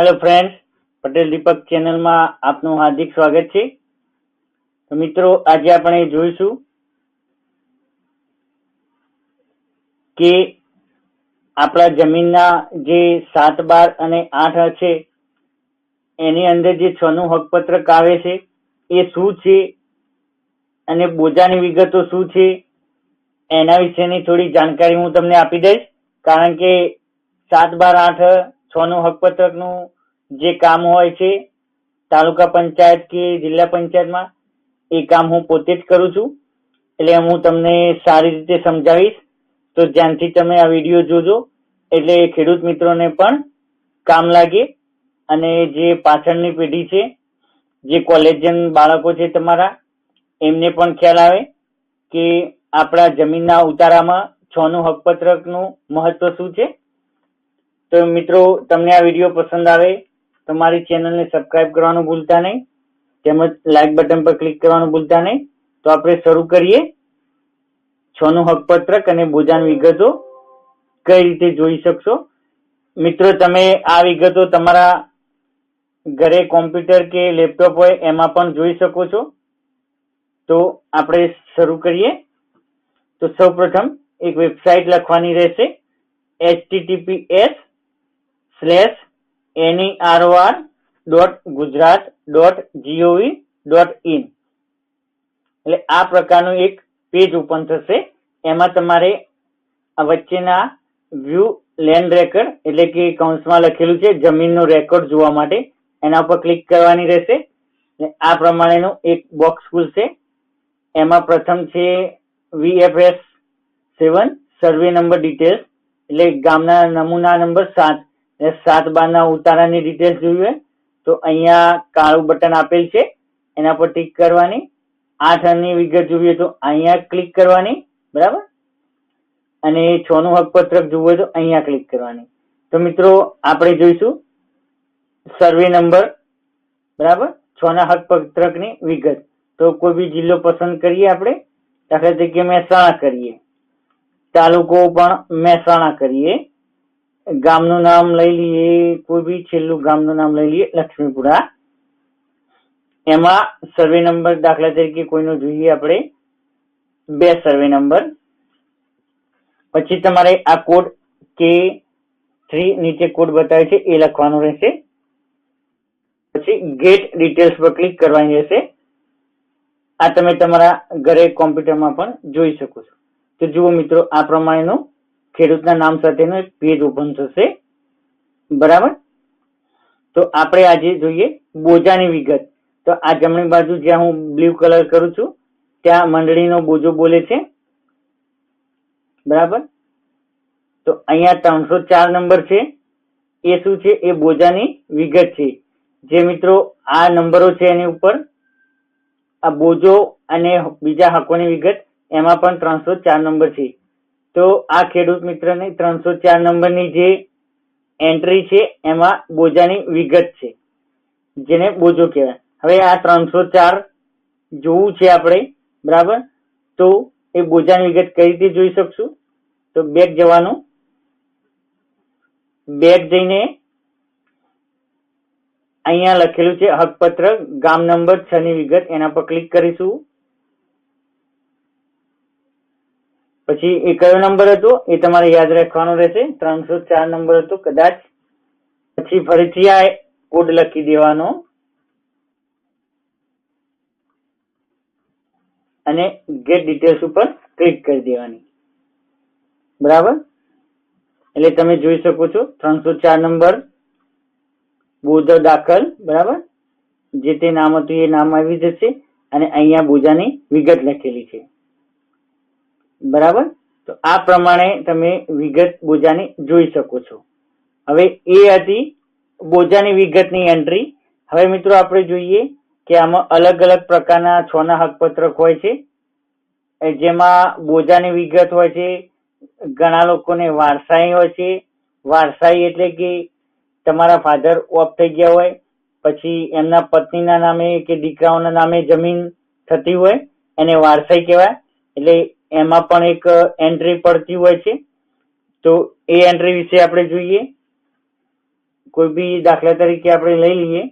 Hello friend Patel દીપક ચેનલમાં આપનું હાર્દિક સ્વાગત છે. તો મિત્રો, આજે આપણે જોઈશું કે આપણા જમીનના જે સાત, બાર અને આઠ છે, એની અંદર જે છ નું હકપત્રક આવે છે, એ શું છે અને બોજાની વિગતો શું છે, એના વિશેની થોડી જાણકારી હું તમને આપી દઈશ. કારણ કે સાત, બાર, આઠ છ નું હકપત્રકનું જે કામ હોય છે, તાલુકા પંચાયત કે જિલ્લા પંચાયતમાં, એ કામ હું પોતે જ કરું છું. એટલે હું તમને સારી રીતે સમજાવીશ. તો ધ્યાનથી તમે આ વીડિયો જોજો. એટલે ખેડૂત મિત્રોને પણ કામ લાગે. અને જે પાછળની પેઢી છે, જે કોલેજન બાળકો છે તમારા, એમને પણ ખ્યાલ આવે કે આપણા જમીનના ઉતારામાં છનું હકપત્રકનું મહત્વ શું છે. તો મિત્રો, તમને આ વીડિયો પસંદ આવે તો મારી ચેનલને સબસ્ક્રાઇબ કરવાનું ભૂલતા નહીં, તેમજ લાઇક બટન પર ક્લિક કરવાનું ભૂલતા નહીં. તો આપણે શરૂ કરીએ. છ નું હકપત્રક અને ભોજન વિગતો કઈ રીતે જોઈ શકશો? મિત્રો, તમે આ વિગતો તમારા ઘરે કોમ્પ્યુટર કે લેપટોપ હોય એમાં પણ જોઈ શકો છો. તો આપણે શરૂ કરીએ. તો સૌપ્રથમ એક વેબસાઇટ લખવાની રહેશે HTTPS slash NEROR dot Gujarat dot GOV dot in એટલે આ પ્રકારનું એક પેજ ઓપન થશે. એમાં તમારે આ વચ્ચેના વ્યૂ લેન્ડ રેકર્ડ એટલે કે કૌંસમાં લખેલું છે જમીનનો રેકોર્ડ જોવા માટે. એના ઉપર ક્લિક કરવાની રહેશે. આ પ્રમાણેનું એક બોક્સ ખુલશે. એમાં પ્રથમ છે VFS seven survey number details એટલે ગામના નમૂના નંબર સાત. સાત બારના ઉતારાની ડિટેલ્સ જોઈએ તો અહીંયા કાળું બટન આપેલ છે. એના પર ટિક કરવાની. આઠની વિગત જોઈએ તો અહીંયા ક્લિક કરવાની. બરાબર? અને છ નું હકપત્રક જોવું તો અહીંયા ક્લિક કરવાની. તો મિત્રો, આપણે જોઈશું સર્વે નંબર બરાબર? છ ના હકપત્રકની વિગત. તો કોઈ બી જિલ્લો પસંદ કરીએ આપણે? દાખલા તરીકે મહેસાણા કરીએ. તાલુકો પણ મહેસાણા કરીએ. ગામનું નામ લઈ લઈએ, કોઈ બી છેલ્લું ગામનું નામ લઈ લઈએ, લક્ષ્મીપુરા. એમાં સર્વે નંબર દાખલા તરીકે કોઈનો જોઈએ આપણે? બે સર્વે નંબર પછી તમારે આ કોડ કે થ્રી નીચે કોડ બતાવે છે, એ લખવાનો રહેશે. પછી ગેટ ડિટેલ્સ પર ક્લિક કરવાની રહેશે. આ તમે તમારા ઘરે કોમ્પ્યુટરમાં પણ જોઈ શકો છો. તો જુઓ મિત્રો, આ પ્રમાણેનું ખેડૂતના નામ સાથેનો એક પેજ ઓપન થશે. બરાબર? તો આપણે આજે જોઈએ બોજાની વિગત. તો આ જમણી બાજુ જ્યાં હું બ્લુ કલર કરું છું, ત્યાં મંડળીનો બોજો બોલે છે. બરાબર? તો અહીંયા ત્રણસો ચાર નંબર છે. એ શું છે? એ બોજાની વિગત છે. જે મિત્રો આ નંબરો છે એની ઉપર, આ બોજો અને બીજા હકોની વિગત, એમાં પણ ત્રણસો ચાર નંબર છે. તો આ ખેડૂત મિત્રને ત્રણસો ચાર નંબરની જે એન્ટ્રી છે, એમાં બોજાની વિગત છે, જેને બોજો કહેવાય. હવે આ ત્રણસો ચાર જોવું છે આપણે, બરાબર? તો એ બોજાની વિગત કઈ રીતે જોઈ શકશું? તો બેગ જવાનું. બેગ જઈને અહીંયા લખેલું છે, હકપત્ર ગામ નંબર છ ની વિગત, એના પર ક્લિક કરીશું. પછી એ કયો નંબર હતો? એ તમારે યાદ રાખવાનો રહેશે. ત્રણસો ચાર નંબર હતો કદાચ. પછી ફરીથી આ કોડ લખી દેવાનો. અને ગેટ ડિટેલ્સ ઉપર ક્લિક કરી દેવાની. બરાબર? એટલે તમે જોઈ શકો છો, ત્રણસો ચાર નંબર બોધ દાખલ, બરાબર? જે તે નામ હતું એ નામ આવી જશે અને અહીંયા બોજાની વિગત લખેલી છે. બરાબર? તો આ પ્રમાણે તમે વિગત બોજાની જોઈ શકો છો. હવે એ હતી બોજાની વિગતની એન્ટ્રી હવે મિત્રો આપણે જોઈએ કે આમાં અલગ અલગ પ્રકારના છ ના હકપત્રક હોય છે. જેમાં બોજાની વિગત હોય છે, ઘણા લોકોને વારસાઈ હોય છે. વારસાઈ એટલે કે તમારા ફાધર ઓફ થઈ ગયા હોય, પછી એમના પત્નીના નામે કે દીકરાઓના નામે જમીન થતી હોય, એને વારસાઈ કહેવાય. એટલે એમાં પણ એક એન્ટ્રી પડતી હોય છે. તો એ એન્ટ્રી વિશે આપણે જોઈએ. કોઈ બી દાખલા તરીકે આપણે લઈ લઈએ.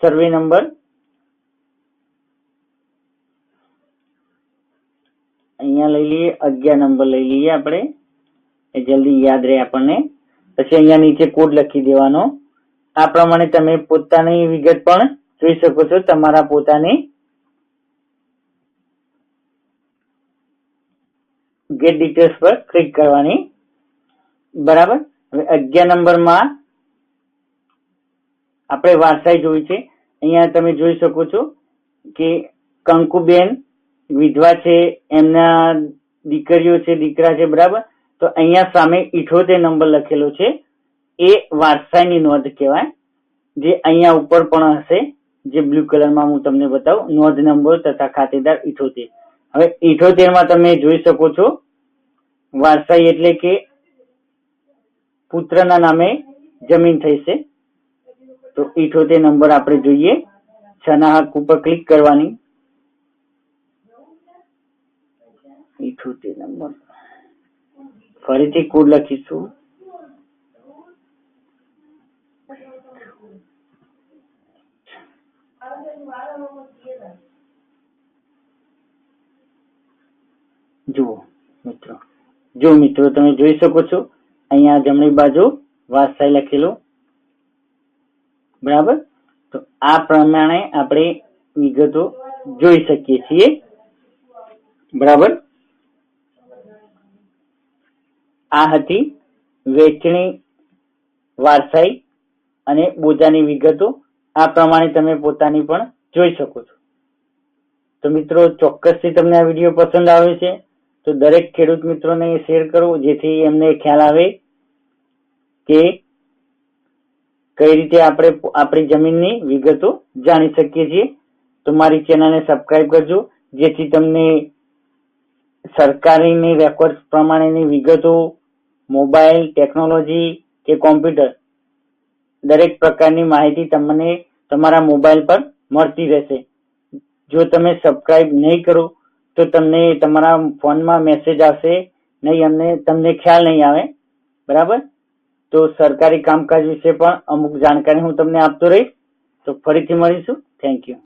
સર્વે નંબર અહીંયા લઈ લઈએ, અગિયાર નંબર લઈ લઈએ આપણે. એ જલ્દી યાદ રહે આપણને. પછી અહીંયા નીચે કોડ લખી દેવાનો. આ પ્રમાણે તમે પોતાની વિગત પણ જોઈ શકો છો. તમારા પોતાની ગેટ ડિટેલ્સ પર ક્લિક કરવાની. બરાબર? હવે અગિયાર નંબરમાં આપણે વારસાઈ જોઈ છે. અહીંયા તમે જોઈ શકો છો કે કંકુબેન વિધવા છે, એમના દીકરીઓ છે, દીકરા છે, બરાબર? તો અહીંયા સામે ઇઠોતેર નંબર લખેલો છે. એ વારસાઈની નોંધ કહેવાય. જે અહીંયા ઉપર પણ હશે, જે બ્લુ કલરમાં હું તમને બતાવું. નોંધ નંબર તથા ખાતેદાર ઇઠોતેર. હવે ઇઠોતેરમાં તમે જોઈ શકો છો વારસાઈ એટલે કે પુત્રના નામે જમીન થઈ છે તો ઇઠોતેર નંબર આપણે જોઈએ. છના હક ઉપર ક્લિક કરવાની. ઇઠોતેર નંબર. ફરીથી કોડ લખીશું. જુઓ મિત્રો. જો મિત્રો તમે જોઈ શકો છો, અહીંયા જમણી બાજુ વારસાઈ લખેલું. બરાબર? તો આ પ્રમાણે આપણે વિગતો જોઈ શકીએ છીએ. બરાબર? આ હતી વેચણી, વારસાઈ અને બોજાની વિગતો. આ પ્રમાણે તમે પોતાની પણ જોઈ શકો છો. તો મિત્રો, ચોક્કસથી તમને આ વીડિયો પસંદ આવ્યો છે. તો દરેક ખેડૂત મિત્રોને શેર કરો, જેથી એમને ખ્યાલ આવે કે કઈ રીતે આપણે આપણી જમીનની વિગતો જાણી શકીએ છીએ. તો મારી ચેનલને સબસ્ક્રાઈબ કરજો, જેથી તમને સરકારીની રેકોર્ડ પ્રમાણેની વિગતો મોબાઈલ ટેકનોલોજી કે કોમ્પ્યુટર દરેક પ્રકારની માહિતી તમને તમારા મોબાઈલ પર મળતી રહેશે. જો તમે સબસ્ક્રાઈબ નહીં કરો તો તમને તમારા ફોનમાં મેસેજ આવશે, નહીં, અમને, તમને ખ્યાલ નહીં આવે. બરાબર? તો સરકારી કામકાજ વિશે પણ અમુક જાણકારી હું તમને આપતો રહીશ. તો ફરીથી મળીશું. Thank you